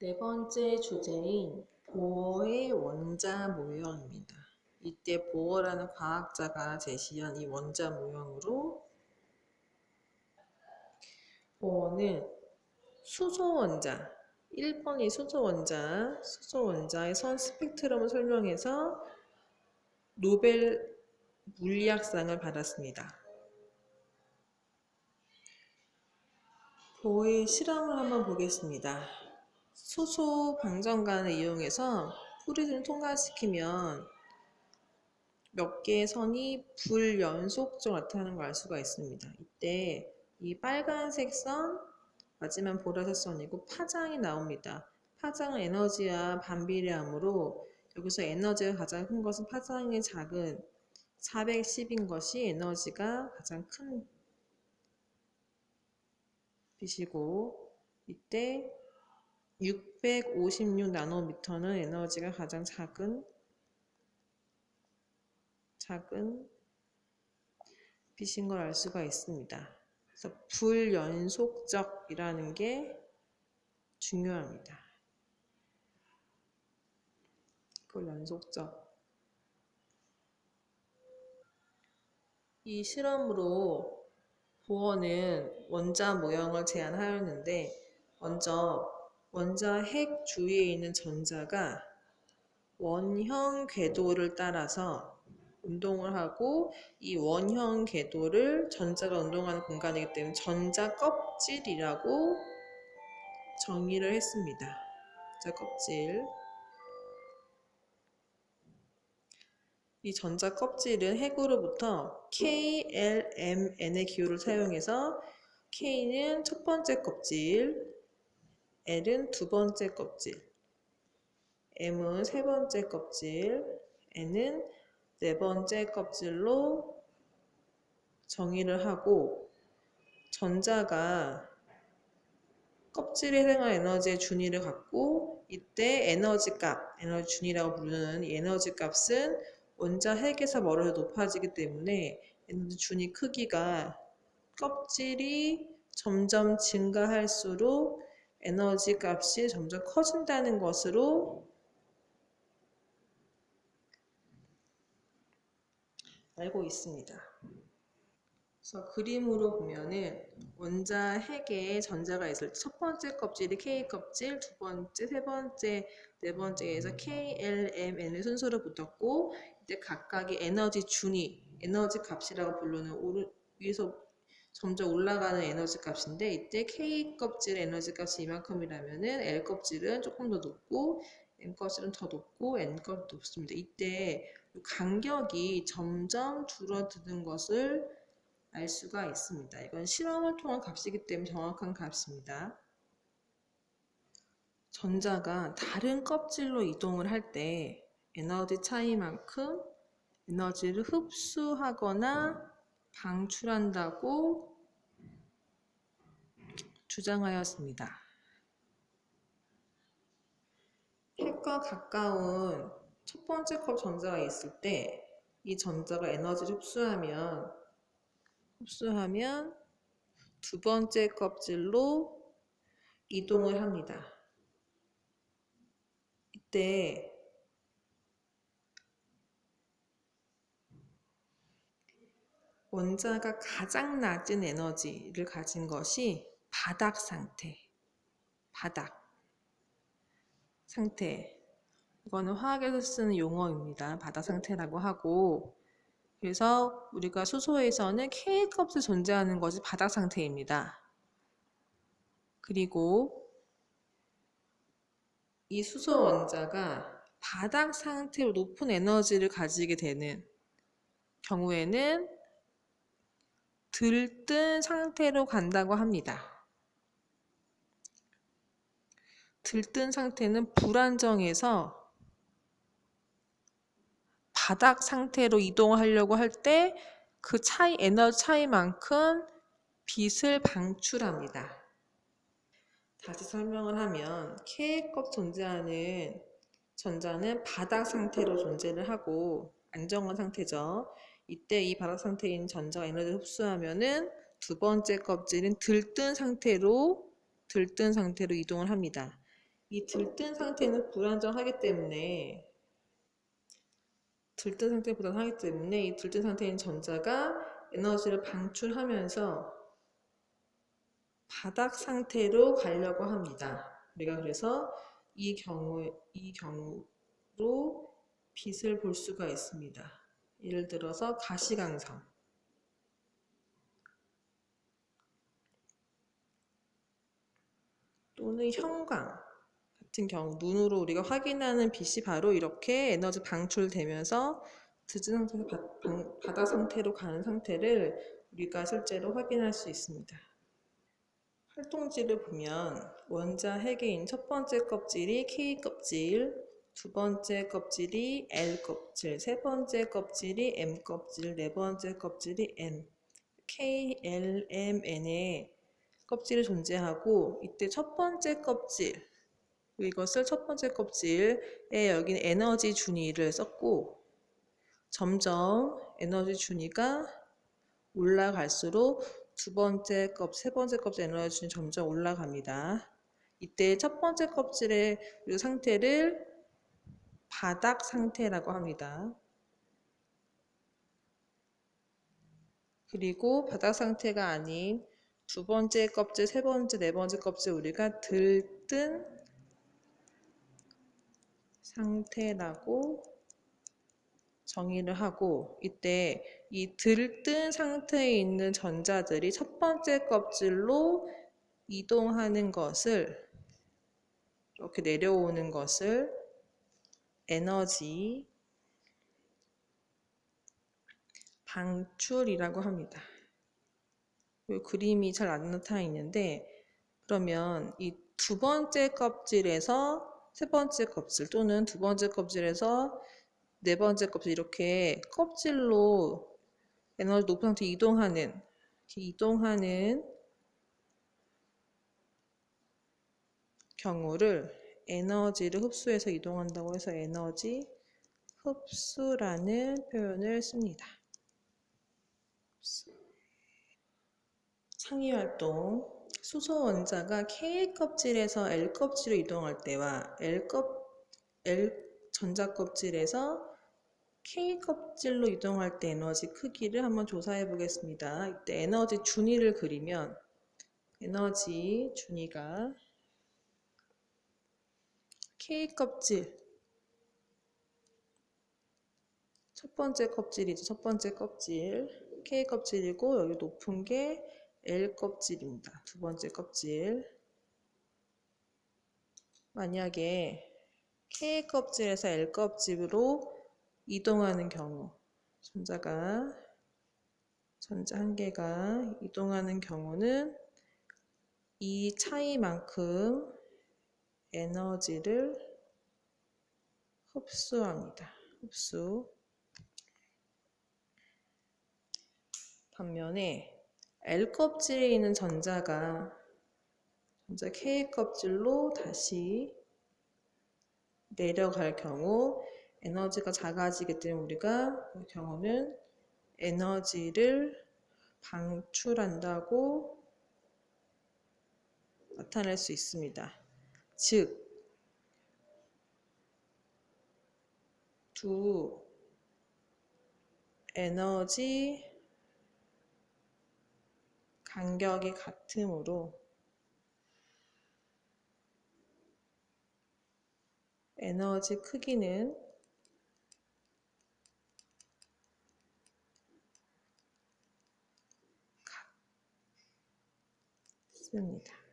네 번째 주제인 보어의 원자 모형입니다. 이때 보어라는 과학자가 제시한 이 원자 모형으로 보어는 수소 원자, 1번이 수소 원자, 수소 원자의 선 스펙트럼을 설명해서 노벨 물리학상을 받았습니다. 보어의 실험을 한번 보겠습니다. 수소 방정관을 이용해서 프리즘을 통과시키면 몇 개의 선이 불연속적으로 나타나는 걸 알 수가 있습니다. 이때 이 빨간색 선, 마지막 보라색 선이고 파장이 나옵니다. 파장은 에너지와 반비례하므로 여기서 에너지가 가장 큰 것은 파장이 작은 410인 것이 에너지가 가장 큰 빛이고 이때 656 나노미터는 에너지가 가장 작은 작은 빛인 걸 알 수가 있습니다. 그래서 불연속적이라는 게 중요합니다. 불연속적. 이 실험으로 보어는 원자 모형을 제안하였는데 먼저 원자 핵 주위에 있는 전자가 원형 궤도를 따라서 운동을 하고 이 원형 궤도를 전자가 운동하는 공간이기 때문에 전자 껍질이라고 정의를 했습니다. 전자 껍질. 이 전자 껍질은 핵으로부터 KLMN의 기호를 사용해서 K는 첫 번째 껍질, L은 두 번째 껍질, M은 세 번째 껍질, N은 네 번째 껍질로 정의를 하고 전자가 껍질에 해당한 에너지의 준위를 갖고 이때 에너지 값, 에너지 준위라고 부르는 이 에너지 값은 원자 핵에서 멀어져 높아지기 때문에 에너지 준위 크기가 껍질이 점점 증가할수록 에너지 값이 점점 커진다는 것으로 알고 있습니다. 그래서 그림으로 보면은 원자 핵에 전자가 있을 때 첫 번째 껍질이 K 껍질, 두 번째, 세 번째, 네 번째에서 K, L, M, N의 순서로 붙었고 이때 각각의 에너지 준위, 에너지 값이라고 부르는 오른 위에서 점점 올라가는 에너지 값인데 이때 K 껍질 에너지 값이 이만큼이라면은 L 껍질은 조금 더 높고 M 껍질은 더 높고 N 껍질은 높습니다. 이때 간격이 점점 줄어드는 것을 알 수가 있습니다. 이건 실험을 통한 값이기 때문에 정확한 값입니다. 전자가 다른 껍질로 이동을 할 때 에너지 차이만큼 에너지를 흡수하거나 방출한다고 주장하였습니다. 핵과 가까운 첫 번째 컵 전자가 있을 때 이 전자가 에너지를 흡수하면 흡수하면 두 번째 껍질로 이동을 합니다. 이때 원자가 가장 낮은 에너지를 가진 것이 바닥 상태. 바닥 상태. 이거는 화학에서 쓰는 용어입니다. 바닥 상태라고 하고 그래서 우리가 수소에서는 K값이 존재하는 것이 바닥 상태입니다. 그리고 이 수소 원자가 바닥 상태로 높은 에너지를 가지게 되는 경우에는 들뜬 상태로 간다고 합니다. 들뜬 상태는 불안정해서 바닥 상태로 이동하려고 할 때 그 차이, 에너지 차이만큼 빛을 방출합니다. 다시 설명을 하면 K급 존재하는 전자는 바닥 상태로 존재를 하고 안정한 상태죠. 이때 이 바닥 상태인 전자가 에너지를 흡수하면은 두 번째 껍질은 들뜬 상태로 들뜬 상태로 이동을 합니다. 이 들뜬 상태는 불안정하기 때문에 들뜬 상태 불안하기 때문에 이 들뜬 상태인 전자가 에너지를 방출하면서 바닥 상태로 가려고 합니다. 우리가 그래서 이 경우 이 경우로 빛을 볼 수가 있습니다. 예를 들어서 가시광선 또는 형광 같은 경우 눈으로 우리가 확인하는 빛이 바로 이렇게 에너지 방출되면서 늦은 상태에서 바, 방, 바닥 상태로 가는 상태를 우리가 실제로 확인할 수 있습니다. 활동지를 보면 원자 핵인 첫 번째 껍질이 K 껍질, 두 번째 껍질이 L 껍질, 세 번째 껍질이 M 껍질, 네 번째 껍질이 N, K, L, M, N의 껍질이 존재하고 이때 첫 번째 껍질 이것을 첫 번째 껍질에 여기는 에너지 준위를 썼고 점점 에너지 준위가 올라갈수록 두 번째 껍, 세 번째 껍질 에너지 준위 점점 올라갑니다. 이때 첫 번째 껍질의 상태를 바닥 상태라고 합니다. 그리고 바닥 상태가 아닌 두 번째 껍질, 세 번째, 네 번째 껍질 우리가 들뜬 상태라고 정의를 하고 이때 이 들뜬 상태에 있는 전자들이 첫 번째 껍질로 이동하는 것을 이렇게 내려오는 것을 에너지 방출이라고 합니다. 그림이 잘 안 나타나 있는데 그러면 이 두 번째 껍질에서 세 번째 껍질 또는 두 번째 껍질에서 네 번째 껍질 이렇게 껍질로 에너지 높은 상태 이동하는 이동하는 경우를 에너지를 흡수해서 이동한다고 해서 에너지 흡수라는 표현을 씁니다. 상위 활동 수소 원자가 K 껍질에서 L 껍질로 이동할 때와 L 껍 L 전자 껍질에서 K 껍질로 이동할 때 에너지 크기를 한번 조사해 보겠습니다. 이때 에너지 준위를 그리면 에너지 준위가 K 껍질 첫 번째 껍질이죠. 첫 번째 껍질 K 껍질이고 여기 높은 게 L 껍질입니다. 두 번째 껍질. 만약에 K 껍질에서 L 껍질로 이동하는 경우 전자가 전자 한 개가 이동하는 경우는 이 차이만큼 에너지를 흡수합니다. 흡수. 반면에 L 껍질에 있는 전자가 전자 K 껍질로 다시 내려갈 경우 에너지가 작아지기 때문에 우리가 그 경우는 에너지를 방출한다고 나타낼 수 있습니다. 즉, 두. 에너지 간격이 같으므로. 에너지 크기는 같습니다.